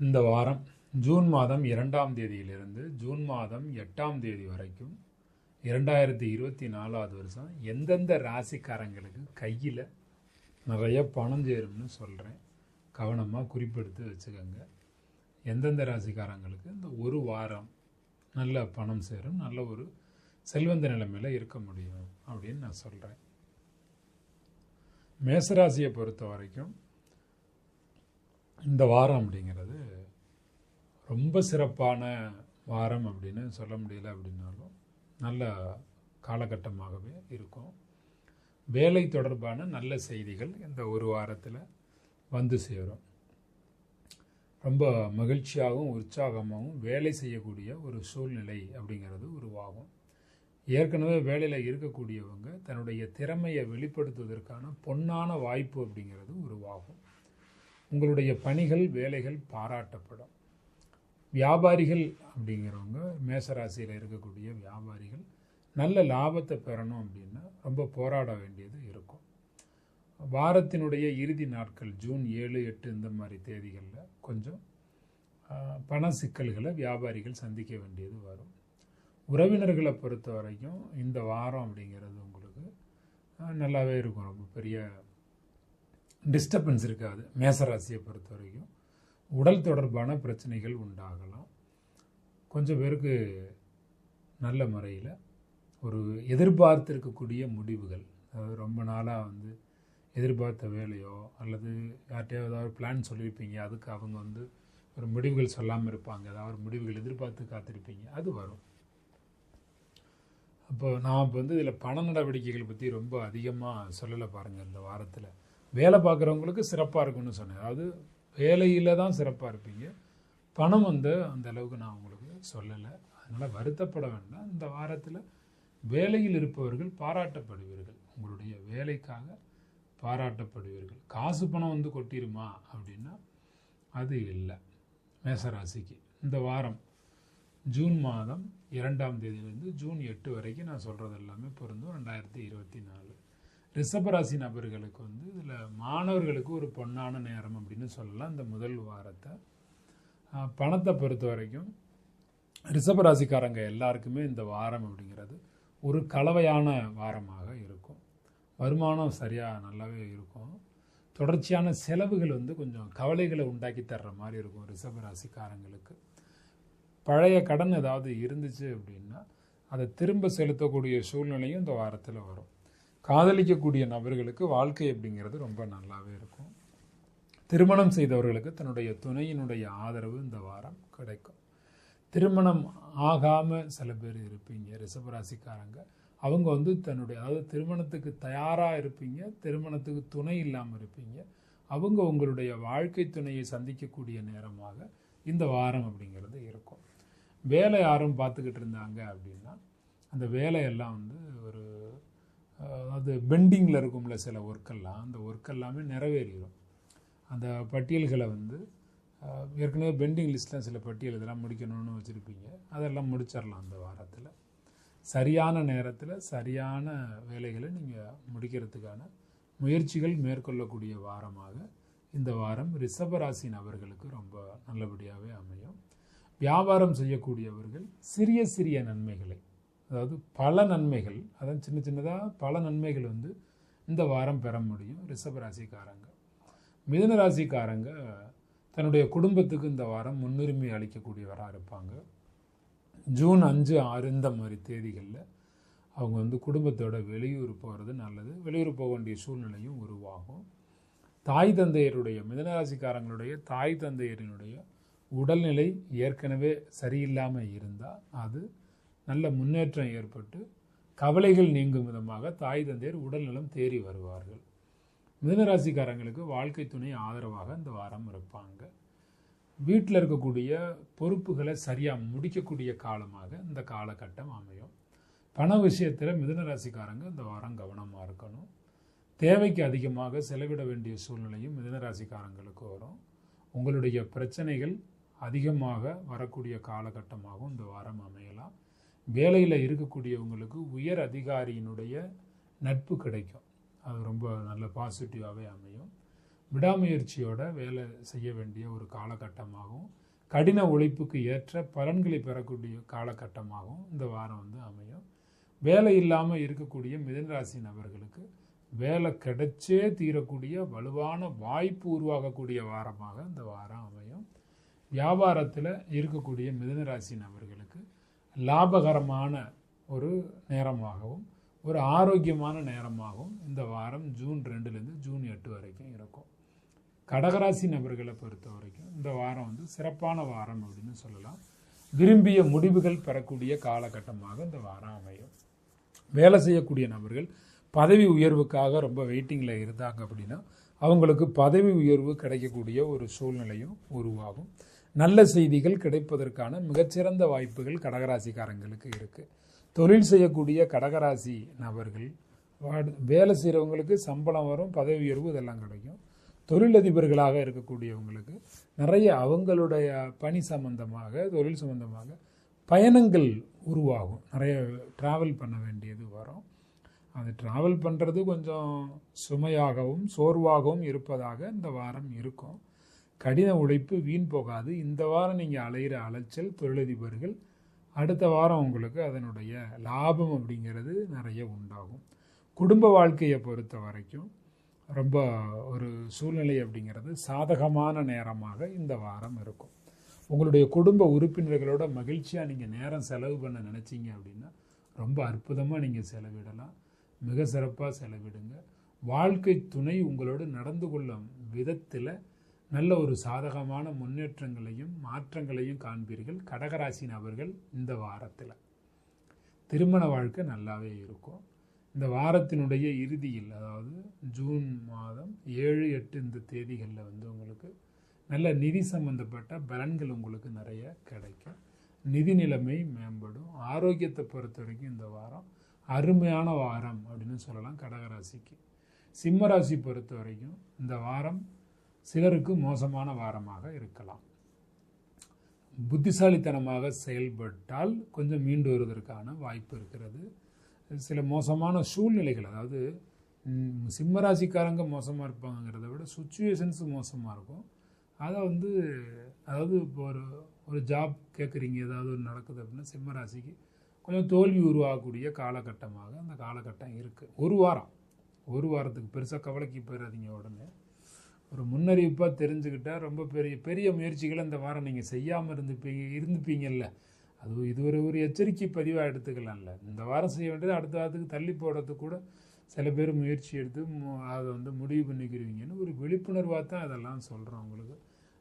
இந்த வாரம் ஜூன் மாதம் இரண்டாம் தேதியிலிருந்து ஜூன் மாதம் எட்டாம் தேதி வரைக்கும் இரண்டாயிரத்தி இருபத்தி நாலாவது வருஷம் எந்தெந்த ராசிக்காரங்களுக்கு கையில் நிறைய பணம் சேரும்னு சொல்கிறேன் கவனமாக குறிப்பெடுத்து வச்சுக்கோங்க. எந்தெந்த ராசிக்காரங்களுக்கு இந்த ஒரு வாரம் நல்ல பணம் சேரும் நல்ல ஒரு செல்வந்த நிலைமையில் இருக்க முடியும் அப்படின்னு நான் சொல்கிறேன் மேசராசியை பொறுத்த வரைக்கும் இந்த வாரம் அப்படிங்கிறது ரொம்ப சிறப்பான வாரம் அப்படின்னு சொல்ல முடியல அப்படின்னாலும் நல்ல காலகட்டமாகவே இருக்கும். வேலை தொடர்பான நல்ல செய்திகள் இந்த ஒரு வாரத்தில் வந்து சேரும். ரொம்ப மகிழ்ச்சியாகவும் உற்சாகமாகவும் வேலை செய்யக்கூடிய ஒரு சூழ்நிலை அப்படிங்கிறது உருவாகும். ஏற்கனவே வேலையில் இருக்கக்கூடியவங்க தன்னுடைய திறமையை வெளிப்படுத்துவதற்கான பொன்னான வாய்ப்பு அப்படிங்கிறது உருவாகும். உங்களுடைய பணிகள் வேலைகள் பாராட்டப்படும். வியாபாரிகள் அப்படிங்கிறவங்க மேசராசியில் இருக்கக்கூடிய வியாபாரிகள் நல்ல லாபத்தை பெறணும் அப்படின்னா ரொம்ப போராட வேண்டியது இருக்கும். வாரத்தினுடைய இறுதி நாட்கள் ஜூன் ஏழு எட்டு இந்த மாதிரி தேதிகளில் கொஞ்சம் பண சிக்கல்களை வியாபாரிகள் சந்திக்க வேண்டியது வரும். உறவினர்களை பொறுத்த வரைக்கும் இந்த வாரம் அப்படிங்கிறது உங்களுக்கு நல்லாவே இருக்கும். ரொம்ப பெரிய டிஸ்டர்பன்ஸ் இருக்காது. மேசராசியை பொறுத்த வரைக்கும் உடல் தொடர்பான பிரச்சனைகள் உண்டாகலாம். கொஞ்சம் பேருக்கு நல்ல முறையில் ஒரு எதிர்பார்த்திருக்கக்கூடிய முடிவுகள். அதாவது ரொம்ப நாளாக வந்து எதிர்பார்த்த வேலையோ அல்லது யார்கிட்டயோ ஏதாவது பிளான் சொல்லியிருப்பீங்க. அதுக்கு அவங்க வந்து ஒரு முடிவுகள் சொல்லாமல் இருப்பாங்க. ஏதாவது ஒரு முடிவுகள் எதிர்பார்த்து காத்திருப்பீங்க. அது வரும். அப்போ நான் இப்போ வந்து இதில் பண நடவடிக்கைகள் பற்றி ரொம்ப அதிகமாக சொல்லலை பாருங்கள் இந்த வாரத்தில். வேலை பார்க்குறவங்களுக்கு சிறப்பாக இருக்கும்னு சொன்னேன். அதாவது வேலையில் தான் சிறப்பாக இருப்பீங்க. பணம் வந்து அந்த அளவுக்கு நான் உங்களுக்கு சொல்லலை. அதனால் வருத்தப்பட வேண்டாம். இந்த வாரத்தில் வேலையில் இருப்பவர்கள் பாராட்டப்படுவீர்கள். உங்களுடைய வேலைக்காக பாராட்டப்படுவீர்கள். காசு பணம் வந்து கொட்டிருமா அப்படின்னா அது இல்லை. மேசராசிக்கு இந்த வாரம் ஜூன் மாதம் இரண்டாம் தேதியிலேருந்து ஜூன் எட்டு வரைக்கும் நான் சொல்கிறது எல்லாமே பொருந்தும். ரெண்டாயிரத்தி இருபத்தி நாலு. ரிஷபராசி நபர்களுக்கு வந்து இதில் மாணவர்களுக்கு ஒரு பொன்னான நேரம் அப்படின்னு சொல்லலாம். இந்த முதல் வாரத்தை. பணத்தை பொறுத்த வரைக்கும் ரிஷபராசிக்காரங்க எல்லாருக்குமே இந்த வாரம் அப்படிங்கிறது ஒரு கலவையான வாரமாக இருக்கும். வருமானம் சரியாக நல்லாவே இருக்கும். தொடர்ச்சியான செலவுகள் வந்து கொஞ்சம் கவலைகளை உண்டாக்கி தர்ற மாதிரி இருக்கும் ரிஷபராசிக்காரங்களுக்கு. பழைய கடன் ஏதாவது இருந்துச்சு அப்படின்னா அதை திரும்ப செலுத்தக்கூடிய சூழ்நிலையும் இந்த வாரத்தில் வரும். காதலிக்கக்கூடிய நபர்களுக்கு வாழ்க்கை அப்படிங்கிறது ரொம்ப நல்லாவே இருக்கும். திருமணம் செய்தவர்களுக்கு தன்னுடைய துணையினுடைய ஆதரவு இந்த வாரம் கிடைக்கும். திருமணம் ஆகாமல் சில பேர் இருப்பீங்க ரிசபராசிக்காரங்க அவங்க வந்து தன்னுடைய அதாவது திருமணத்துக்கு தயாராக இருப்பீங்க திருமணத்துக்கு துணை இல்லாமல் இருப்பீங்க. அவங்க உங்களுடைய வாழ்க்கை துணையை சந்திக்கக்கூடிய நேரமாக இந்த வாரம் அப்படிங்கிறது இருக்கும். வேலை யாரும் பார்த்துக்கிட்டு இருந்தாங்க அப்படின்னா அந்த வேலையெல்லாம் வந்து ஒரு அதாவது அது பெண்டிங்கில் இருக்கும்ல சில ஒர்க்கெல்லாம் அந்த ஒர்க் எல்லாமே நிறைவேறிடும் அந்த பட்டியல்களை வந்து ஏற்கனவே பெண்டிங் லிஸ்ட்டில் சில பட்டியல் இதெல்லாம் முடிக்கணும்னு வச்சுருப்பீங்க. அதெல்லாம் முடிச்சிடலாம் அந்த வாரத்தில். சரியான நேரத்தில் சரியான வேலைகளை நீங்கள் முடிக்கிறதுக்கான முயற்சிகள் மேற்கொள்ளக்கூடிய வாரமாக இந்த வாரம் ரிஷபராசி நபர்களுக்கு ரொம்ப நல்லபடியாகவே அமையும். வியாபாரம் செய்யக்கூடியவர்கள் சிறிய சிறிய நன்மைகளை அதாவது பல நன்மைகள் அதான் சின்ன சின்னதாக பல நன்மைகள் வந்து இந்த வாரம் பெற முடியும். ரிஷபராசிக்காரங்க மிதன ராசிக்காரங்க தன்னுடைய குடும்பத்துக்கு இந்த வாரம் முன்னுரிமை அளிக்கக்கூடியவராக இருப்பாங்க. ஜூன் அஞ்சு ஆறு இந்த மாதிரி தேதிகளில் அவங்க வந்து குடும்பத்தோட வெளியூர் போகிறது நல்லது. வெளியூர் போக வேண்டிய சூழ்நிலையும் உருவாகும். தாய் தந்தையருடைய மிதனராசிக்காரங்களுடைய தாய் தந்தையரினுடைய உடல்நிலை ஏற்கனவே சரியில்லாமல் இருந்தால் அது நல்ல முன்னேற்றம் ஏற்பட்டு கவலைகள் நீங்கும் விதமாக தாய் தந்தையர் உடல்நலம் தேறி வருவார்கள். மிதனராசிக்காரங்களுக்கு வாழ்க்கை துணை ஆதரவாக இந்த வாரம் இருப்பாங்க. வீட்டில் இருக்கக்கூடிய பொறுப்புகளை சரியாக முடிக்கக்கூடிய காலமாக இந்த காலகட்டம் அமையும். பண விஷயத்தில் மிதனராசிக்காரங்க இந்த வாரம் கவனமாக இருக்கணும். தேவைக்கு அதிகமாக செலவிட வேண்டிய சூழ்நிலையும் மிதனராசிக்காரங்களுக்கு வரும். உங்களுடைய பிரச்சனைகள் அதிகமாக வரக்கூடிய காலகட்டமாகவும் இந்த வாரம் அமையலாம். வேலையில் இருக்கக்கூடியவங்களுக்கு உயர் அதிகாரியினுடைய நட்பு கிடைக்கும். அது ரொம்ப நல்ல பாசிட்டிவாகவே அமையும். விடாமுயற்சியோட வேலை செய்ய வேண்டிய ஒரு காலகட்டமாகவும் கடின உழைப்புக்கு ஏற்ற பலன்களை பெறக்கூடிய காலகட்டமாகவும் இந்த வாரம் வந்து அமையும். வேலை இல்லாமல் இருக்கக்கூடிய மிதன்ராசி நபர்களுக்கு வேலை கிடைச்சே தீரக்கூடிய வலுவான வாய்ப்பு உருவாகக்கூடிய வாரமாக இந்த வாரம் அமையும். வியாபாரத்தில் இருக்கக்கூடிய மிதனராசி நபர்களுக்கு லாபகரமான ஒரு நேரமாகவும் ஒரு ஆரோக்கியமான நேரமாகவும் இந்த வாரம் ஜூன் ரெண்டுலேருந்து ஜூன் எட்டு வரைக்கும் இருக்கும். கடகராசி நபர்களை பொறுத்த வரைக்கும் இந்த வாரம் வந்து சிறப்பான வாரம் அப்படின்னு சொல்லலாம். விரும்பிய முடிவுகள் பெறக்கூடிய காலகட்டமாக இந்த வாரம் அமையும். வேலை செய்யக்கூடிய நபர்கள் பதவி உயர்வுக்காக ரொம்ப வெயிட்டிங்கில் இருந்தாங்க அப்படின்னா அவங்களுக்கு பதவி உயர்வு கிடைக்கக்கூடிய ஒரு சூழ்நிலையும் உருவாகும். நல்ல செய்திகள் கிடைப்பதற்கான மிகச்சிறந்த வாய்ப்புகள் கடகராசிக்காரங்களுக்கு இருக்குது தொழில் செய்யக்கூடிய கடகராசி நபர்கள் வேலை செய்கிறவங்களுக்கு சம்பளம் வரும் பதவி உயர்வு இதெல்லாம் கிடைக்கும். தொழிலதிபர்களாக இருக்கக்கூடியவங்களுக்கு நிறைய அவங்களுடைய பணி சம்பந்தமாக தொழில் சம்பந்தமாக பயணங்கள் உருவாகும். நிறைய ட்ராவல் பண்ண வேண்டியது வரும். அது ட்ராவல் பண்ணுறது கொஞ்சம் சுமையாகவும் சோர்வாகவும் இருப்பதாக இந்த வாரம் இருக்கும். கடின உழைப்பு வீண் போகாது. இந்த வாரம் நீங்கள் அலையிற அலைச்சல் தொழிலதிபர்கள் அடுத்த வாரம் உங்களுக்கு அதனுடைய லாபம் அப்படிங்கிறது நிறைய உண்டாகும். குடும்ப வாழ்க்கையை பொறுத்த வரைக்கும் ரொம்ப ஒரு சூழ்நிலை அப்படிங்கிறது சாதகமான நேரமாக இந்த வாரம் இருக்கும். உங்களுடைய குடும்ப உறுப்பினர்களோட மகிழ்ச்சியாக நீங்கள் நேரம் செலவு பண்ண நினச்சிங்க அப்படின்னா ரொம்ப அற்புதமாக நீங்கள் செலவிடலாம். மிக சிறப்பாக செலவிடுங்க. வாழ்க்கை துணை உங்களோடு நடந்து கொள்ளும் விதத்தில் நல்ல ஒரு சாதகமான முன்னேற்றங்களையும் மாற்றங்களையும் காண்பீர்கள். கடகராசி நபர்கள் இந்த வாரத்தில். திருமண வாழ்க்கை நல்லாவே இருக்கும். இந்த வாரத்தினுடைய இறுதியில் அதாவது ஜூன் மாதம் ஏழு எட்டு இந்த தேதிகளில் வந்து உங்களுக்கு நல்ல நிதி சம்பந்தப்பட்ட பலன்கள் உங்களுக்கு நிறைய கிடைக்கும். நிதி நிலைமை மேம்படும். ஆரோக்கியத்தை பொறுத்த வரைக்கும் இந்த வாரம் அருமையான வாரம் அப்படின்னு சொல்லலாம் கடகராசிக்கு. சிம்மராசி பொறுத்த வரைக்கும் இந்த வாரம் சிலருக்கு மோசமான வாரமாக இருக்கலாம். புத்திசாலித்தனமாக செயல்பட்டால் கொஞ்சம் மீண்டு வருவதற்கான வாய்ப்பு இருக்கிறது. சில மோசமான சூழ்நிலைகள் அதாவது சிம்மராசிக்காரங்க மோசமாக இருப்பாங்கிறத விட சுச்சுவேஷன்ஸ் மோசமாக இருக்கும். அதை வந்து அதாவது இப்போ ஒரு ஒரு ஜாப் கேட்குறீங்க ஏதாவது ஒன்று நடக்குது அப்படின்னா சிம்மராசிக்கு கொஞ்சம் தோல்வி உருவாகக்கூடிய காலகட்டமாக அந்த காலகட்டம் இருக்குது ஒரு வாரம் ஒரு வாரத்துக்கு பெருசாக கவலைக்கு போயிடாதீங்க உடனே. ஒரு முன்னறிவிப்பாக தெரிஞ்சுக்கிட்டால் ரொம்ப பெரிய பெரிய முயற்சிகளை இந்த வாரம் நீங்கள் செய்யாமல் இருந்துப்பீங்க இருந்துப்பீங்கல்ல. அது இது ஒரு ஒரு எச்சரிக்கை பதிவாக எடுத்துக்கலாம்ல. இந்த வாரம் செய்ய வேண்டியது அடுத்த வாரத்துக்கு தள்ளி போடுறதுக்கு கூட சில பேர் முயற்சி எடுத்து மு- அதை வந்து முடிவு பண்ணிக்கிறீங்கன்னு ஒரு விழிப்புணர்வாக தான் அதெல்லாம் சொல்கிறோம் உங்களுக்கு.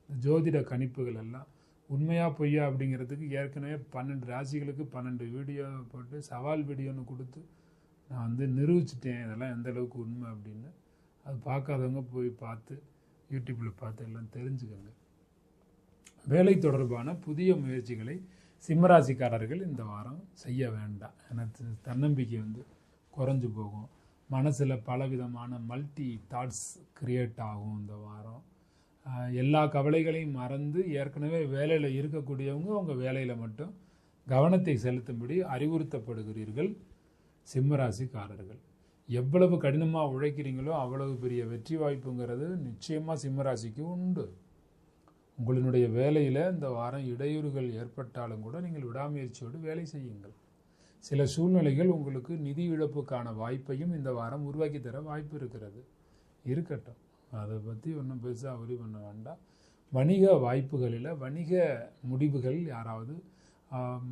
இந்த ஜோதிட கணிப்புகள் எல்லாம் உண்மையாக பொய்யா அப்படிங்கிறதுக்கு ஏற்கனவே பன்னெண்டு ராசிகளுக்கு பன்னெண்டு வீடியோ போட்டு சவால் வீடியோன்னு கொடுத்து நான் வந்து நிரூபிச்சிட்டேன். இதெல்லாம் எந்த அளவுக்கு உண்மை அப்படின்னு. அது பார்க்காதவங்க போய் பார்த்து யூடியூப்பில் பார்த்து எல்லாம் தெரிஞ்சுக்கோங்க. வேலை தொடர்பான புதிய முயற்சிகளை சிம்மராசிக்காரர்கள் இந்த வாரம் செய்ய வேண்டாம். ஏன்னா தன்னம்பிக்கை வந்து குறைஞ்சு போகும். மனசில் பலவிதமான மல்டி தாட்ஸ் கிரியேட் ஆகும் இந்த வாரம். எல்லா கவலைகளையும் மறந்து ஏற்கனவே வேலையில் இருக்கக்கூடியவங்க உங்கள் வேலையில் மட்டும் கவனத்தை செலுத்தும்படி அறிவுறுத்தப்படுகிறீர்கள் சிம்மராசிக்காரர்கள். எவ்வளவு கடினமாக உழைக்கிறீங்களோ அவ்வளவு பெரிய வெற்றி வாய்ப்புங்கிறது நிச்சயமாக சிம்மராசிக்கு உண்டு. உங்களினுடைய வேலையில் இந்த வாரம் இடையூறுகள் ஏற்பட்டாலும் கூட நீங்கள் விடாமுயற்சியோடு வேலை செய்யுங்கள். சில சூழ்நிலைகள் உங்களுக்கு நிதி இழப்புக்கான வாய்ப்பையும் இந்த வாரம் உருவாக்கி தர வாய்ப்பு இருக்கிறது. இருக்கட்டும். அதை பற்றி ஒன்றும் பெருசாக உரி பண்ண வேண்டாம். வணிக வாய்ப்புகளில் வணிக முடிவுகள் யாராவது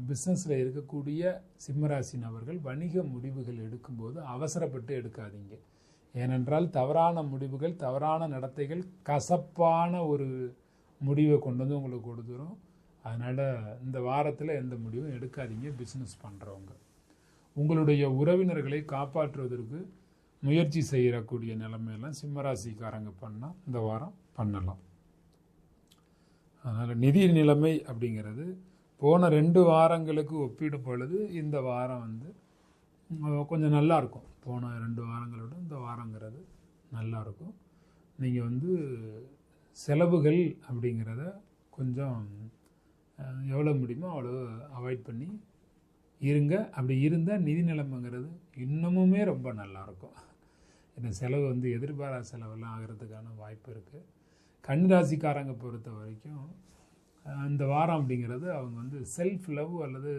பிஸ்னஸில் இருக்கக்கூடிய சிம்மராசி நபர்கள் வணிக முடிவுகள் எடுக்கும்போது அவசரப்பட்டு எடுக்காதீங்க. ஏனென்றால் தவறான முடிவுகள் தவறான நடத்தைகள் கசப்பான ஒரு முடிவை கொண்டு வந்து உங்களுக்கு கொடுத்துரும். அதனால் இந்த வாரத்தில் எந்த முடிவும் எடுக்காதீங்க பிஸ்னஸ் பண்ணுறவங்க உங்களுடைய உறவினர்களை காப்பாற்றுவதற்கு முயற்சி செய்யக்கூடிய நிலைமையெல்லாம் சிம்மராசிக்காரங்க பண்ணால் இந்த வாரம் பண்ணலாம். அதனால் நிதி நிலைமை அப்படிங்கிறது போன ரெண்டு வாரங்களுக்கு ஒப்பிடும் பொழுது இந்த வாரம் வந்து கொஞ்சம் நல்லா இருக்கும் போன ரெண்டு வாரங்களோட இந்த வாரங்கிறது நல்லாயிருக்கும் நீங்கள் வந்து செலவுகள் அப்படிங்கிறத கொஞ்சம் எவ்வளோ முடியுமோ அவ்வளோ அவாய்ட் பண்ணி இருங்க. அப்படி இருந்தால் நிதி நிலைமைங்கிறது இன்னமுமே ரொம்ப நல்லாயிருக்கும் இந்த செலவு வந்து எதிர்பாராத செலவெல்லாம் ஆகிறதுக்கான வாய்ப்பு இருக்குது கன்னிராசிக்காரங்க பொறுத்த வரைக்கும் இந்த வாரம் அப்படிங்கிறது அவங்க வந்து செல்ஃப் லவ் அல்லது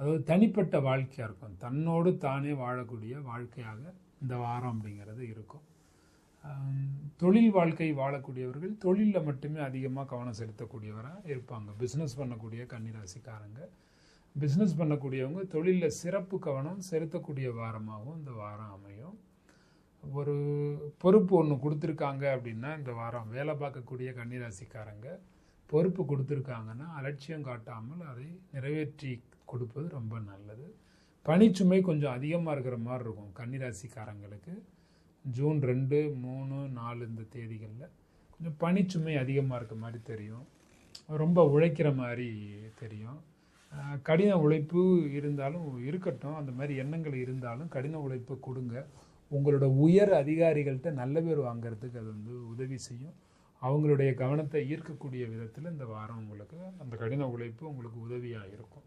அதாவது தனிப்பட்ட வாழ்க்கையாக இருக்கும். தன்னோடு தானே வாழக்கூடிய வாழ்க்கையாக இந்த வாரம் அப்படிங்கிறது இருக்கும். தொழில் வாழ்க்கை வாழக்கூடியவர்கள் தொழிலில் மட்டுமே அதிகமாக கவனம் செலுத்தக்கூடியவராக இருப்பாங்க. பிஸ்னஸ் பண்ணக்கூடிய கன்னிராசிக்காரங்க. பிஸ்னஸ் பண்ணக்கூடியவங்க தொழிலில் சிறப்பு கவனம் செலுத்தக்கூடிய வாரமாகவும் இந்த வாரம் அமையும். ஒரு பொறுப்பு ஒன்று கொடுத்துருக்காங்க அப்படின்னா இந்த வாரம் வேலை பார்க்கக்கூடிய கன்னிராசிக்காரங்க பொறுப்பு கொடுத்துருக்காங்கன்னா அலட்சியம் காட்டாமல் அதை நிறைவேற்றி கொடுப்பது ரொம்ப நல்லது. பனிச்சுமை கொஞ்சம் அதிகமாக இருக்கிற மாதிரி இருக்கும் கன்னிராசிக்காரங்களுக்கு. ஜூன் ரெண்டு மூணு நாலு இந்த தேதிகளில் கொஞ்சம் பனிச்சுமை அதிகமாக இருக்க மாதிரி தெரியும். ரொம்ப உழைக்கிற மாதிரி தெரியும். கடின உழைப்பு இருந்தாலும் இருக்கட்டும். அந்த மாதிரி எண்ணங்கள் இருந்தாலும் கடின உழைப்பு கொடுங்க. உங்களோட உயர் அதிகாரிகள்கிட்ட நல்ல பேர் வாங்குறதுக்கு அது வந்து உதவி செய்யும். அவங்களுடைய கவனத்தை ஈர்க்கக்கூடிய விதத்தில் இந்த வாரம் உங்களுக்கு அந்த கடின உழைப்பு உங்களுக்கு உதவியாக இருக்கும்.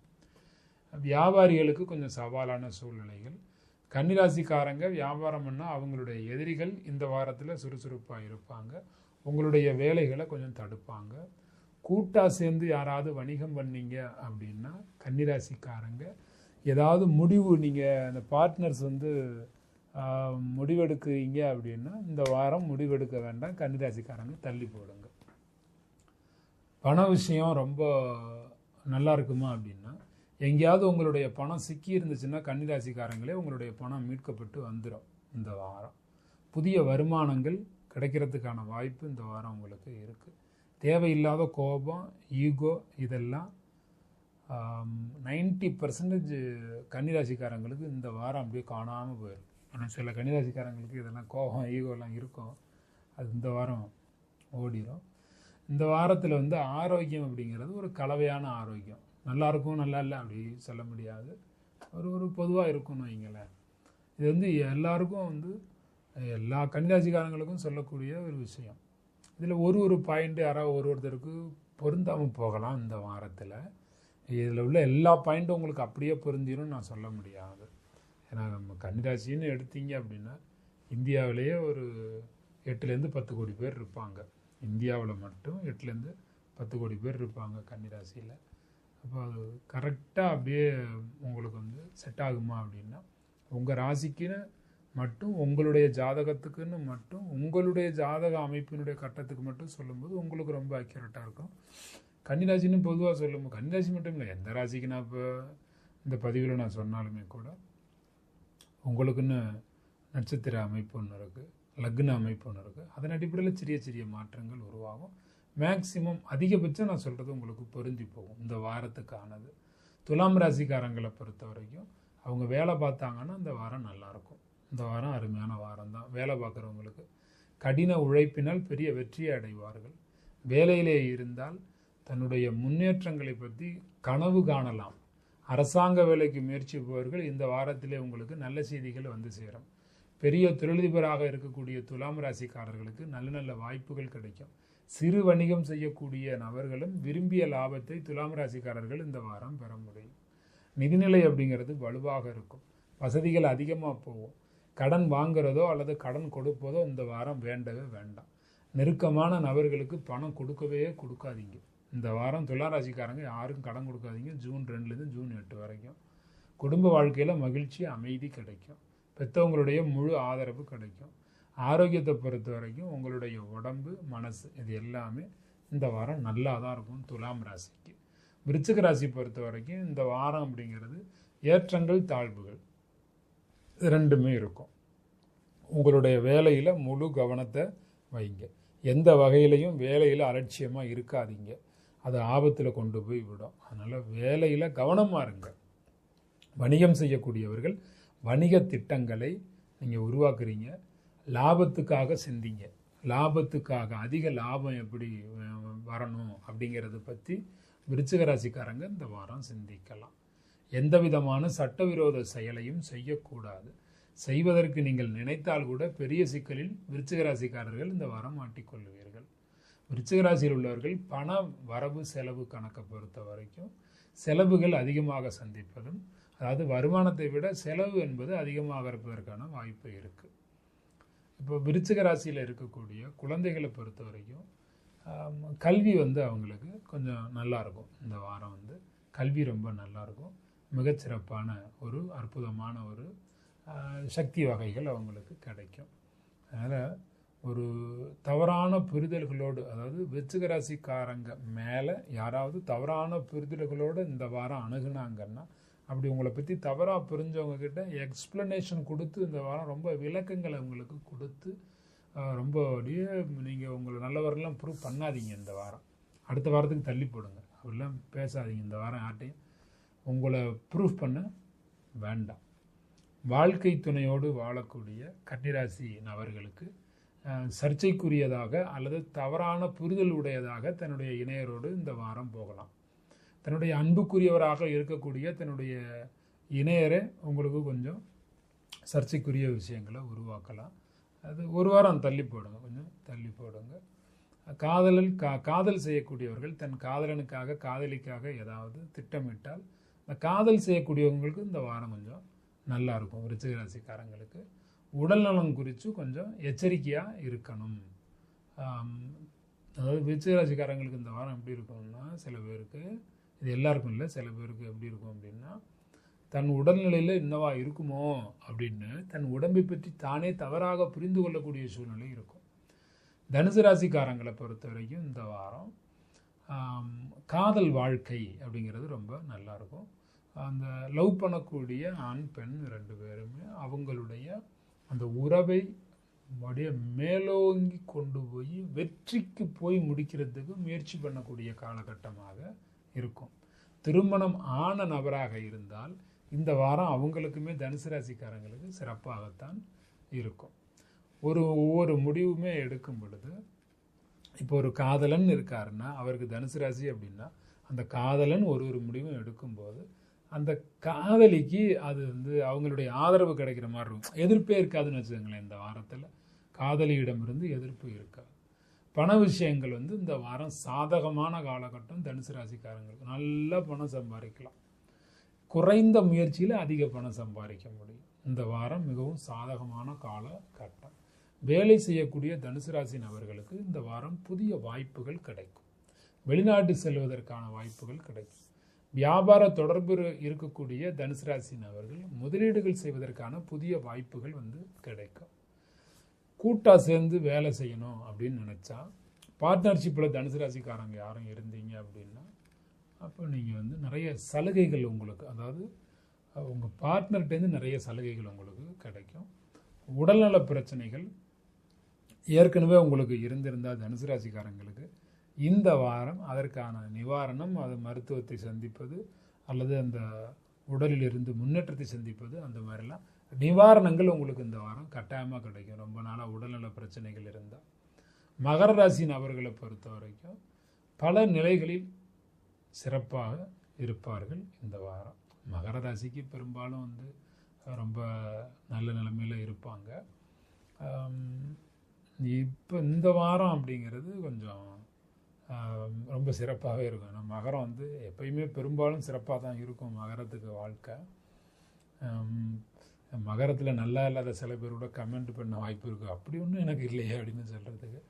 வியாபாரிகளுக்கு கொஞ்சம் சவாலான சூழ்நிலைகள். கன்னிராசிக்காரங்க வியாபாரம் பண்ணால் அவங்களுடைய எதிரிகள் இந்த வாரத்தில் சுறுசுறுப்பாக இருப்பாங்க. உங்களுடைய வேலைகளை கொஞ்சம் தடுப்பாங்க. கூட்டாக சேர்ந்து யாராவது வணிகம் பண்ணீங்க அப்படின்னா கன்னிராசிக்காரங்க. ஏதாவது முடிவு நீங்கள் அந்த பார்ட்னர்ஸ் வந்து முடிவெடுக்கிறீங்க அப்படின்னா இந்த வாரம் முடிவெடுக்க வேண்டாம். கன்னிராசிக்காரங்க தள்ளி போடுங்க. பண விஷயம் ரொம்ப நல்லா இருக்குமா அப்படின்னா எங்கேயாவது உங்களுடைய பணம் சிக்கி இருந்துச்சுன்னா கன்னிராசிக்காரங்களே உங்களுடைய பணம் மீட்கப்பட்டு வந்துடும் இந்த வாரம். புதிய வருமானங்கள் கிடைக்கிறதுக்கான வாய்ப்பு இந்த வாரம் உங்களுக்கு இருக்குது தேவையில்லாத கோபம் ஈகோ இதெல்லாம் நைன்ட்டி பர்சன்டேஜ் கன்னிராசிக்காரங்களுக்கு இந்த வாரம் அப்படியே காணாமல் போயிடும் ஆனால் சில கன்னிராசிக்காரங்களுக்கு இதெல்லாம் கோபம் ஈகோலாம் இருக்கும் அது இந்த வாரம் ஓடிடும் இந்த வாரத்தில் வந்து ஆரோக்கியம் அப்படிங்கிறது ஒரு கலவையான ஆரோக்கியம். நல்லா இருக்கும் நல்லா இல்லை அப்படி சொல்ல முடியாது. ஒரு ஒரு பொதுவாக இருக்கும்னு வைங்களேன். இது வந்து எல்லாருக்கும் வந்து எல்லா கன்னிராசிக்காரங்களுக்கும் சொல்லக்கூடிய ஒரு விஷயம். இதில் ஒரு ஒரு பாயிண்ட் யாராவது ஒரு ஒருத்தருக்கு பொருந்தாமல் போகலாம் இந்த வாரத்தில். இதில் உள்ள எல்லா பாயிண்ட்டும் உங்களுக்கு அப்படியே பொருந்திடும் நான் சொல்ல முடியாது. ஏன்னா நம்ம கன்னிராசின்னு எடுத்தீங்க அப்படின்னா இந்தியாவிலேயே ஒரு எட்டுலேருந்து பத்து கோடி பேர் இருப்பாங்க. இந்தியாவில் மட்டும் எட்டுலேருந்து பத்து கோடி பேர் இருப்பாங்க கன்னிராசியில். அப்போ அது கரெக்டாக அப்படியே உங்களுக்கு வந்து செட் ஆகுமா அப்படின்னா உங்கள் ராசிக்குன்னு மட்டும் உங்களுடைய ஜாதகத்துக்குன்னு மட்டும் உங்களுடைய ஜாதக அமைப்பினுடைய கட்டத்துக்கு மட்டும் சொல்லும்போது உங்களுக்கு ரொம்ப அக்யூரேட்டாக இருக்கும். கன்னிராசின்னு பொதுவாக சொல்லும்போது கன்னிராசி மட்டும் இல்லை எந்த ராசிக்கு நான் இப்போ இந்த பதிவில் நான் சொன்னாலுமே கூட உங்களுக்குன்னு நட்சத்திர அமைப்பு ஒன்று இருக்குது லக்ன அமைப்பு ஒன்று இருக்குது அதன் அடிப்படையில் சிறிய சிறிய மாற்றங்கள் உருவாகும். மேக்சிமம் அதிகபட்சம் நான் சொல்கிறது உங்களுக்கு பொருந்தி போகும். இந்த வாரத்துக்கானது. துலாம் ராசிக்காரங்களை பொறுத்த வரைக்கும் அவங்க வேலை பார்த்தாங்கன்னா இந்த வாரம் நல்லாயிருக்கும் இந்த வாரம் அருமையான வாரம் தான் வேலை பார்க்குறவங்களுக்கு கடின உழைப்பினால் பெரிய வெற்றியை அடைவார்கள். வேலையிலே இருந்தால் தன்னுடைய முன்னேற்றங்களை பற்றி கனவு காணலாம். அரசாங்க வேலைக்கு முயற்சிப்பவர்கள் இந்த வாரத்திலே உங்களுக்கு நல்ல செய்திகள் வந்து சேரும். பெரிய தொழிலதிபராக இருக்கக்கூடிய துலாம் ராசிக்காரர்களுக்கு நல்ல நல்ல வாய்ப்புகள் கிடைக்கும். சிறு வணிகம் செய்யக்கூடிய நபர்களும் விரும்பிய லாபத்தை துலாம் ராசிக்காரர்கள் இந்த வாரம் பெற முடியும். நிதிநிலை அப்படிங்கிறது வலுவாக இருக்கும். வசதிகள் அதிகமாக போகும். கடன் வாங்குறதோ அல்லது கடன் கொடுப்பதோ இந்த வாரம் வேண்டவே வேண்டாம். நெருக்கமான நபர்களுக்கு பணம் கொடுக்கவே கொடுக்காதீங்க. இந்த வாரம் துளாராசிக்காரங்க யாருக்கும் கடன் கொடுக்காதீங்க. ஜூன் ரெண்டுலேருந்து ஜூன் எட்டு வரைக்கும். குடும்ப வாழ்க்கையில் மகிழ்ச்சி அமைதி கிடைக்கும். பெற்றவங்களுடைய முழு ஆதரவு கிடைக்கும். ஆரோக்கியத்தை பொறுத்த வரைக்கும் உங்களுடைய உடம்பு மனசு இது எல்லாமே இந்த வாரம் நல்லா தான் இருக்கும் துலாம் ராசிக்கு. விருச்சிக ராசி பொறுத்த வரைக்கும் இந்த வாரம் அப்படிங்கிறது ஏற்றங்கள் தாழ்வுகள் ரெண்டுமே இருக்கும். உங்களுடைய வேலையில் முழு கவனத்தை வைங்க. எந்த வகையிலையும் வேலையில் அலட்சியமாக இருக்காதீங்க. அது ஆபத்தில் கொண்டு போய் விடும். அதனால் வேலையில் கவனமாக இருங்க. வணிகம் செய்யக்கூடியவர்கள் வணிக திட்டங்களை நீங்கள் உருவாக்குறீங்க. லாபத்துக்காக சிந்திங்க. லாபத்துக்காக அதிக லாபம் எப்படி வரணும் அப்படிங்கிறத பற்றி விருச்சிக ராசிக்காரங்க இந்த வாரம் சிந்திக்கலாம். எந்த விதமான சட்டவிரோத செயலையும் செய்யக்கூடாது. செய்வதற்கு நீங்கள் நினைத்தால் கூட பெரிய சிக்கலில் விருச்சிக ராசிக்காரர்கள் இந்த வாரம் மாட்டிக்கொள்வீர்கள். விருச்சிகராசியில் உள்ளவர்கள் பண வரவு செலவு கணக்கை பொறுத்த வரைக்கும் செலவுகள் அதிகமாக சந்திப்பதும் அதாவது வருமானத்தை விட செலவு என்பது அதிகமாக இருப்பதற்கான வாய்ப்பு இருக்குது இப்போ விருச்சிக ராசியில் இருக்கக்கூடிய குழந்தைகளை பொறுத்த வரைக்கும் கல்வி வந்து அவங்களுக்கு கொஞ்சம் நல்லா இருக்கும். இந்த வாரம் வந்து கல்வி ரொம்ப நல்லா இருக்கும். மிகச்சிறப்பான ஒரு அற்புதமான ஒரு சக்தி வகைகள் அவங்களுக்கு கிடைக்கும். அதனால் ஒரு தவறான புரிதல்களோடு அதாவது விருச்சிக ராசிக்காரங்க மேலே யாராவது தவறான புரிதல்களோடு இந்த வாரம் அணுகுனாங்கன்னா அப்படி உங்களை பற்றி தவறாக புரிஞ்சவங்க கிட்ட எக்ஸ்ப்ளனேஷன் கொடுத்து இந்த வாரம் ரொம்ப விளக்கங்களை உங்களுக்கு கொடுத்து ரொம்ப அப்படியே நீங்கள் உங்களை நல்லவரெல்லாம் ப்ரூவ் பண்ணாதீங்க இந்த வாரம். அடுத்த வாரத்துக்கு தள்ளி போடுங்க. அப்படிலாம் பேசாதீங்க இந்த வாரம் யார்ட்டையும் உங்களை ப்ரூஃப் பண்ண வேண்டாம். வாழ்க்கை துணையோடு வாழக்கூடிய கன்னிராசி நபர்களுக்கு சர்ச்சைக்குரியதாக அல்லது தவறான புரிதல் உடையதாக தன்னுடைய இணையரோடு இந்த வாரம் போகலாம். தன்னுடைய அன்புக்குரியவராக இருக்கக்கூடிய தன்னுடைய இணையரை உங்களுக்கு கொஞ்சம் சர்ச்சைக்குரிய விஷயங்களை உருவாக்கலாம். அது ஒரு வாரம் தள்ளி போடுங்க கொஞ்சம் தள்ளி போடுங்க. காதலில் கா காதல் செய்யக்கூடியவர்கள் தன் காதலனுக்காக காதலிக்காக ஏதாவது திட்டமிட்டால் இந்த காதல் செய்யக்கூடியவங்களுக்கு இந்த வாரம் கொஞ்சம் நல்லா இருக்கும். விருச்சிக ராசிக்காரங்களுக்கு உடல்நலம் குறித்து கொஞ்சம் எச்சரிக்கையாக இருக்கணும். அதாவது விச்சராசிக்காரங்களுக்கு இந்த வாரம் எப்படி இருக்கும்னா சில பேருக்கு இது எல்லாருக்கும் இல்லை சில பேருக்கு எப்படி இருக்கும் அப்படின்னா தன் உடல்நிலையில் என்னவா இருக்குமோ அப்படின்னு தன் உடம்பை பற்றி தானே தவறாக புரிந்து கொள்ளக்கூடிய சூழ்நிலை இருக்கும். தனுசு ராசிக்காரங்களை பொறுத்த வரைக்கும் இந்த வாரம் காதல் வாழ்க்கை அப்படிங்கிறது ரொம்ப நல்லாயிருக்கும் அந்த லவ் பண்ணக்கூடிய ஆண் பெண் ரெண்டு பேருமே அவங்களுடைய அந்த உறவை அப்படியே மேலோங்கி கொண்டு போய் வெற்றிக்கு போய் முடிக்கிறதுக்கு முயற்சி பண்ணக்கூடிய காலகட்டமாக இருக்கும். திருமணம் ஆன நபராக இருந்தால் இந்த வாரம் அவங்களுக்குமே தனுசு ராசிக்காரங்களுக்கு சிறப்பாகத்தான் இருக்கும். ஒரு ஒவ்வொரு முடிவுமே எடுக்கும் பொழுது இப்போ ஒரு காதலன் இருக்காருன்னா அவருக்கு தனுசு ராசி அப்படின்னா அந்த காதலன் ஒரு ஒரு முடிவும் எடுக்கும்போது அந்த காதலிக்கு அது வந்து அவங்களுடைய ஆதரவு கிடைக்கிற மாதிரி இருக்கும். எதிர்ப்பே இருக்காதுன்னு வச்சுக்கோங்களேன் இந்த வாரத்தில். காதலியிடமிருந்து எதிர்ப்பு இருக்காது. பண விஷயங்கள் வந்து இந்த வாரம் சாதகமான காலகட்டம் தனுசு ராசிக்காரங்களுக்கு. நல்லா பணம் சம்பாதிக்கலாம். குறைந்த முயற்சியில் அதிக பணம் சம்பாதிக்க முடியும். இந்த வாரம் மிகவும் சாதகமான காலகட்டம். வேலை செய்யக்கூடிய தனுசு ராசி நபர்களுக்கு இந்த வாரம் புதிய வாய்ப்புகள் கிடைக்கும். வெளிநாட்டு செல்வதற்கான வாய்ப்புகள் கிடைக்கும். வியாபார தொடர்பு இருக்கக்கூடிய தனுசு ராசினவர்கள் முதலீடுகள் செய்வதற்கான புதிய வாய்ப்புகள் வந்து கிடைக்கும். கூட்டாக சேர்ந்து வேலை செய்யணும் அப்படின்னு நினச்சா பார்ட்னர்ஷிப்பில் தனுசு ராசிக்காரங்க யாரும் இருந்தீங்க அப்படின்னா அப்போ நீங்கள் வந்து நிறைய சலுகைகள் உங்களுக்கு அதாவது உங்கள் பார்ட்னர்கிட்டேருந்து நிறைய சலுகைகள் உங்களுக்கு கிடைக்கும். உடல்நல பிரச்சனைகள் ஏற்கனவே உங்களுக்கு இருந்திருந்தால் தனுசு ராசிக்காரங்களுக்கு இந்த வாரம் அதற்கான நிவாரணம் அது மருத்துவத்தை சந்திப்பது அல்லது அந்த உடலில் இருந்து முன்னேற்றத்தை சந்திப்பது அந்த மாதிரிலாம் நிவாரணங்கள் உங்களுக்கு இந்த வாரம் கட்டாயமாக கிடைக்கும். ரொம்ப நாளாக உடல்நல பிரச்சனைகள் இருந்தால் மகர ராசி நபர்களை பொறுத்த வரைக்கும் பல நிலைகளில் சிறப்பாக இருப்பார்கள் இந்த வாரம். மகர ராசிக்கு பெரும்பாலும் வந்து ரொம்ப நல்ல நிலைமையில் இருப்பாங்க. இப்போ இந்த வாரம் அப்படிங்கிறது கொஞ்சம் ரொம்ப சிறப்பாகவே இருக்கும். ஏன்னா மகரம் வந்து எப்பயுமே பெரும்பாலும் சிறப்பாக தான் இருக்கும் மகரத்துக்கு வாழ்க்கை. மகரத்தில் நல்லா இல்லாத சில பேரோட கமெண்ட் பண்ண வாய்ப்பு இருக்குது அப்படி ஒன்றும் எனக்கு இல்லையே அப்படின்னு சொல்கிறதுக்கு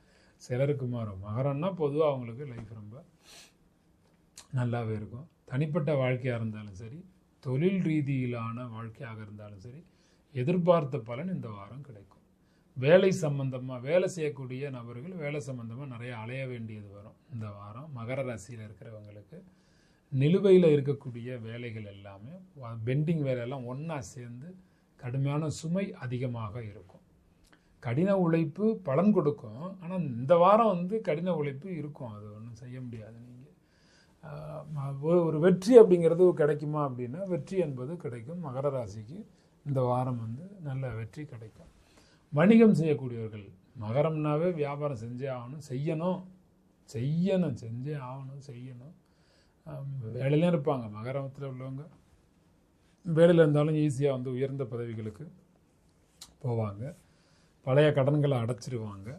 சிலருக்கு மாறும். மகரம்னா பொதுவாக அவங்களுக்கு லைஃப் ரொம்ப நல்லாவே இருக்கும். தனிப்பட்ட வாழ்க்கையாக இருந்தாலும் சரி தொழில் ரீதியிலான வாழ்க்கையாக இருந்தாலும் சரி எதிர்பார்த்த பலன் இந்த வாரம் கிடைக்கும். வேலை சம்பந்தமாக வேலை செய்யக்கூடிய நபர்கள் வேலை சம்பந்தமாக நிறைய அலைய வேண்டியது வரும். இந்த வாரம் மகர ராசியில் இருக்கிறவங்களுக்கு நிலுவையில் இருக்கக்கூடிய வேலைகள் எல்லாமே பெண்டிங் வேலையெல்லாம் ஒன்றா சேர்ந்து கடுமையான சுமை அதிகமாக இருக்கும். கடின உழைப்பு பலன் கொடுக்கும். ஆனால் இந்த வாரம் வந்து கடின உழைப்பு இருக்கும். அது ஒன்றும் செய்ய முடியாது நீங்கள் ஒரு வெற்றி அப்படிங்கிறது கிடைக்குமா அப்படின்னா வெற்றி என்பது கிடைக்கும். மகர ராசிக்கு இந்த வாரம் வந்து நல்ல வெற்றி கிடைக்கும். வணிகம் செய்யக்கூடியவர்கள் மகரம்னாவே வியாபாரம் செஞ்சே ஆகணும் செய்யணும் செய்யணும் செஞ்சே ஆகணும் செய்யணும். வேலையிலாம் வேலையிலும் இருப்பாங்க மகரத்தில் உள்ளவங்க. வேலையில் இருந்தாலும் ஈஸியாக வந்து உயர்ந்த பதவிகளுக்கு போவாங்க. பழைய கடன்களை அடைச்சிருவாங்க.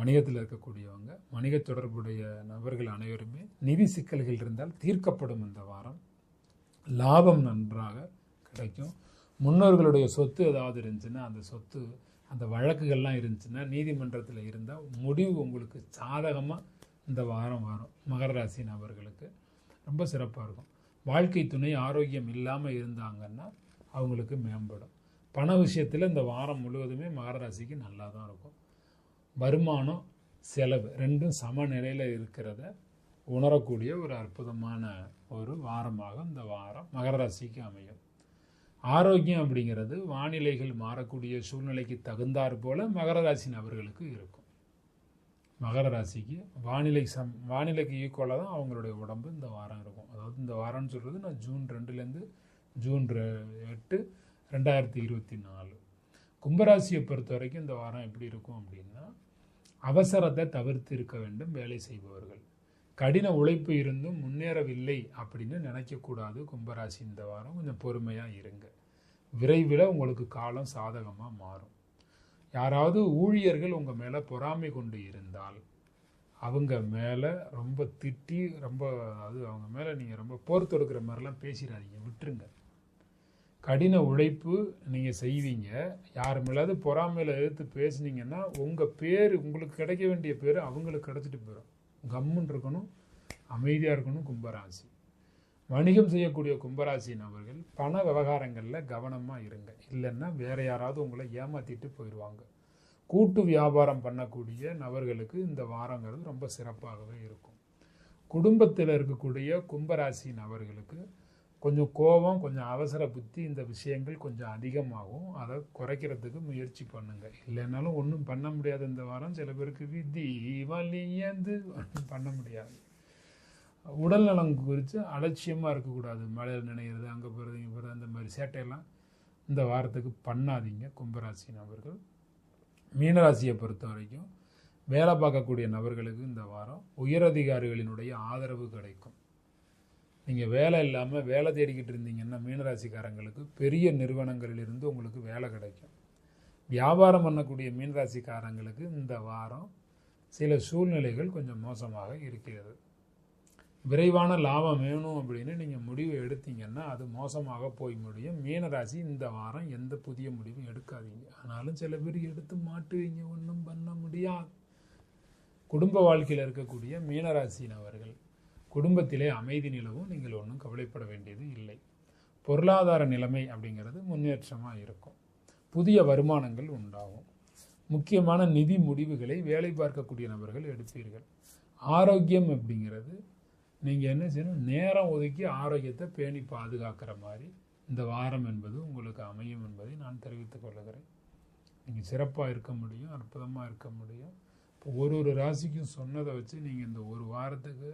வணிகத்தில் இருக்கக்கூடியவங்க. வணிக தொடர்புடைய நபர்கள் அனைவருமே நிதி சிக்கல்கள் இருந்தால் தீர்க்கப்படும் இந்த வாரம். லாபம் நன்றாக கிடைக்கும். முன்னோர்களுடைய சொத்து ஏதாவது இருந்துச்சுன்னா அந்த சொத்து அந்த வழக்குகள்லாம் இருந்துச்சுன்னா நீதிமன்றத்தில் இருந்தால் முடிவு உங்களுக்கு சாதகமாக இந்த வாரம் வரும். மகர ராசி நபர்களுக்கு ரொம்ப சிறப்பாக இருக்கும். வாழ்க்கை துணை ஆரோக்கியம் இல்லாமல் இருந்தாங்கன்னா அவங்களுக்கு மேம்படும். பண விஷயத்தில் இந்த வாரம் முழுவதுமே மகர ராசிக்கு நல்லா தான் இருக்கும். வருமானம் செலவு ரெண்டும் சமநிலையில் இருக்கிறத உணரக்கூடிய ஒரு அற்புதமான ஒரு வாரமாக இந்த வாரம் மகர ராசிக்கு அமையும். ஆரோக்கியம் அப்படிங்கிறது வானிலைகள் மாறக்கூடிய சூழ்நிலைக்கு தகுந்தாற் போல மகர ராசி நபர்களுக்கு இருக்கும். மகர ராசிக்கு வானிலை சம் வானிலைக்கு ஈக்குவலாக தான் அவங்களுடைய உடம்பு இந்த வாரம் இருக்கும். அதாவது இந்த வாரம்னு சொல்கிறது நான் ஜூன் ரெண்டுலேருந்து ஜூன் ரெ- எட்டு ரெண்டாயிரத்தி இருபத்தி நாலு. கும்பராசியை பொறுத்த வரைக்கும் இந்த வாரம் எப்படி இருக்கும் அப்படின்னா அவசரத்தை தவிர்த்து இருக்க வேண்டும் வேலை செய்பவர்கள். கடின உழைப்பு இருந்தும் முன்னேறவில்லை அப்படின்னு நினைக்கக்கூடாது. கும்பராசி இந்த வாரம் கொஞ்சம் பொறுமையாக இருங்க. விரைவில் உங்களுக்கு காலம் சாதகமாக மாறும். யாராவது ஊழியர்கள் உங்கள் மேலே பொறாமை கொண்டு இருந்தால் அவங்க மேலே ரொம்ப திட்டி ரொம்ப அது அவங்க மேலே நீங்கள் ரொம்ப போர் தொடுக்கிற மாதிரிலாம் பேசிடாதீங்க. விட்டுருங்க. கடின உழைப்பு நீங்கள் செய்வீங்க. யார் மேலாவது பொறாமையில் எதிர்த்து பேசுனீங்கன்னா உங்கள் பேர் உங்களுக்கு கிடைக்க வேண்டிய பேர் அவங்களுக்கு கிடச்சிட்டு போயிடும் கம்முன்னு இருக்கணும் அமைதியாக இருக்கணும் கும்பராசி. வணிகம் செய்யக்கூடிய கும்பராசி நபர்கள் பண விவகாரங்களில் கவனமாக இருங்க. இல்லைன்னா வேற யாராவது உங்களை ஏமாற்றிட்டு போயிடுவாங்க கூட்டு வியாபாரம் பண்ணக்கூடிய நபர்களுக்கு இந்த வாரங்கிறது ரொம்ப சிறப்பாகவே இருக்கும். குடும்பத்தில் இருக்கக்கூடிய கும்பராசி நபர்களுக்கு கொஞ்சம் கோபம் கொஞ்சம் அவசர புத்தி இந்த விஷயங்கள் கொஞ்சம் அதிகமாகும். அதை குறைக்கிறதுக்கு முயற்சி பண்ணுங்கள் இல்லைன்னாலும் ஒன்றும் பண்ண முடியாது இந்த வாரம். சில பேருக்கு விதி வலியந்து பண்ண முடியாது. உடல் நலம் குறித்து அலட்சியமாக இருக்கக்கூடாது. மழையில் நினைக்கிறது அங்கே போகிறது இங்கே போகிறது அந்த மாதிரி சேட்டையெல்லாம் இந்த வாரத்துக்கு பண்ணாதீங்க. கும்பராசி நபர்கள். மீனராசியை பொறுத்த வரைக்கும் வேலை பார்க்கக்கூடிய நபர்களுக்கு இந்த வாரம் உயரதிகாரிகளினுடைய ஆதரவு கிடைக்கும். நீங்கள் வேலை இல்லாமல் வேலை தேடிக்கிட்டு இருந்தீங்கன்னா மீனராசிக்காரங்களுக்கு பெரிய நிறுவனங்களிலிருந்து உங்களுக்கு வேலை கிடைக்கும். வியாபாரம் பண்ணக்கூடிய மீனராசிக்காரங்களுக்கு இந்த வாரம் சில சூழ்நிலைகள் கொஞ்சம் மோசமாக இருக்கிறது. விரைவான லாபம் வேணும் அப்படின்னு நீங்கள் முடிவு எடுத்தீங்கன்னா அது மோசமாக போய் முடியும். மீனராசி இந்த வாரம் எந்த புதிய முடிவும் எடுக்காதீங்க. ஆனாலும் சில பேர் எடுத்து மாட்டுவீங்க ஒன்றும் பண்ண முடியாது. குடும்ப வாழ்க்கையில் இருக்கக்கூடிய மீனராசினவர்கள் குடும்பத்திலே அமைதி நிலவும் நீங்கள் ஒன்றும் கவலைப்பட வேண்டியது இல்லை. பொருளாதார நிலைமை அப்படிங்கிறது முன்னேற்றமாக இருக்கும். புதிய வருமானங்கள் உண்டாகும். முக்கியமான நிதி முடிவுகளை வேலை பார்க்கக்கூடிய நபர்கள் எடுப்பீர்கள். ஆரோக்கியம் அப்படிங்கிறது நீங்கள் என்ன செய்யணும்? நேரம் ஒதுக்கி ஆரோக்கியத்தை பேணி பாதுகாக்கிற மாதிரி இந்த வாரம் என்பது உங்களுக்கு அமையும் என்பதை நான் தெரிவித்துக் கொள்கிறேன். நீங்கள் சிறப்பாக இருக்க முடியும் அற்புதமாக இருக்க முடியும். இப்போ ஒரு ஒரு ராசிக்கும் சொன்னதை வச்சு நீங்கள் இந்த ஒரு வாரத்துக்கு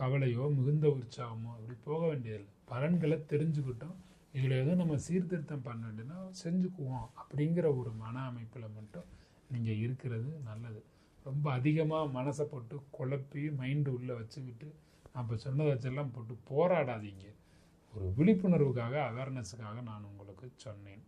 கவலையோ மிகுந்த உற்சாகமோ அப்படி போக வேண்டியதில்லை. பலன்களை தெரிஞ்சுக்கிட்டோம். இதில் எதுவும் நம்ம சீர்திருத்தம் பண்ண வேண்டியதுன்னா செஞ்சுக்குவோம் அப்படிங்கிற ஒரு மன அமைப்பில் மட்டும் நீங்கள் இருக்கிறது நல்லது. ரொம்ப அதிகமாக மனசை போட்டு குழப்பி மைண்டு உள்ளே வச்சுக்கிட்டு நான் இப்போ சொன்னதை வச்செல்லாம் போட்டு போராடாதீங்க. ஒரு விழிப்புணர்வுக்காக அவேர்னஸுக்காக நான் உங்களுக்கு சொன்னேன்.